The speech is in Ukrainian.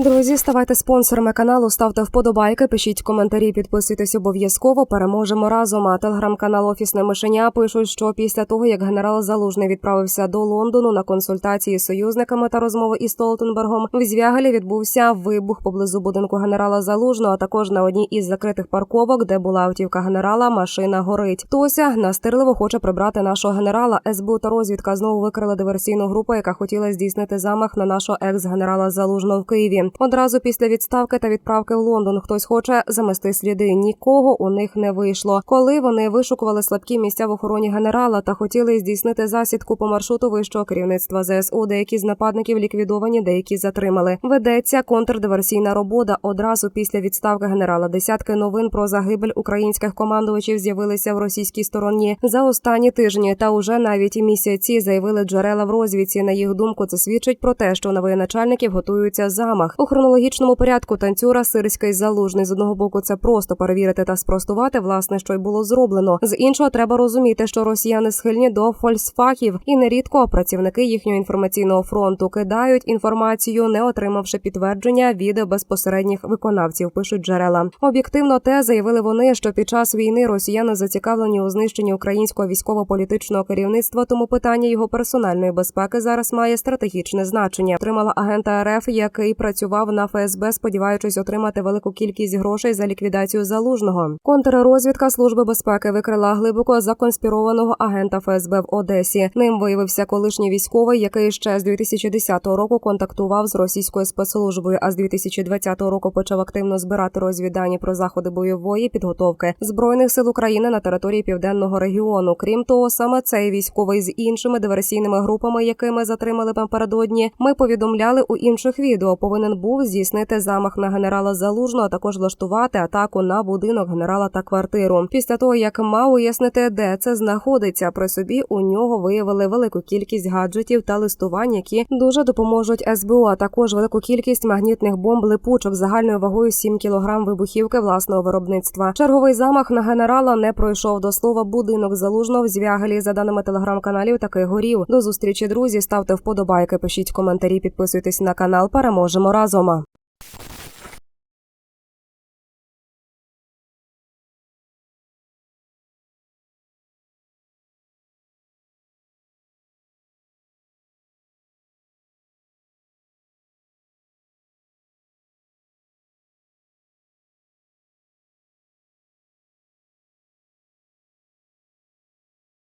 Друзі, ставайте спонсорами каналу, ставте вподобайки, пишіть коментарі, підписуйтесь обов'язково. Переможемо разом. А телеграм-канал Офісне Мишеня пишуть, що після того як генерал Залужний відправився до Лондону на консультації з союзниками та розмови із Столтенбергом, в Звягелі відбувся вибух поблизу будинку генерала Залужного. а Також на одній із закритих парковок, де була автівка генерала, машина горить. Тося настирливо хоче прибрати нашого генерала. СБУ та розвідка знову викрила диверсійну групу, яка хотіла здійснити замах на нашого екс-генерала Залужного в Києві. Одразу після відставки та відправки в Лондон хтось хоче замести сліди. Нікого у них не вийшло. Коли вони вишукували слабкі місця в охороні генерала та хотіли здійснити засідку по маршруту вищого керівництва ЗСУ, деякі з нападників ліквідовані, деякі затримали. Ведеться контрдиверсійна робота. Одразу після відставки генерала десятки новин про загибель українських командувачів з'явилися в російській стороні за останні тижні. Та уже навіть місяці заявили джерела в розвідці. На їх думку, це свідчить про те, що на готується замах у хронологічному порядку. Танцюра сирський залужний з одного боку. Це просто перевірити та спростувати, власне, що й було зроблено. З іншого треба розуміти, що росіяни схильні до фольсфаків, і нерідко працівники їхнього інформаційного фронту кидають інформацію, не отримавши підтвердження від безпосередніх виконавців. Пишуть джерела. Об'єктивно, те заявили вони, що під час війни росіяни зацікавлені у знищенні українського військово-політичного керівництва. Тому питання його персональної безпеки зараз має стратегічне значення. Тримала агента РФ, який працював на ФСБ, сподіваючись отримати велику кількість грошей за ліквідацію залужного. Контррозвідка служби безпеки викрила глибоко законспірованого агента ФСБ в Одесі. Ним виявився колишній військовий, який ще з 2010 року контактував з російською спецслужбою, а з 2020 року почав активно збирати розвіддані про заходи бойової підготовки збройних сил України на території південного регіону. Крім того, саме цей військовий з іншими диверсійними групами, якими затримали напередодні, ми повідомляли у інших відео. Повинен був здійснити замах на генерала Залужного, а також влаштувати атаку на будинок генерала та квартиру. Після того як мав уяснити, де це знаходиться, при собі у нього виявили велику кількість гаджетів та листувань, які дуже допоможуть СБУ, а також велику кількість магнітних бомб липучок загальною вагою 7 кілограм вибухівки власного виробництва. Черговий замах на генерала не пройшов до слова. Будинок залужного в звягелі за даними телеграм-каналів таки горів. До зустрічі, друзі. Ставте вподобайки, пишіть коментарі, підписуйтесь на канал. Переможемо разом. Vazoma.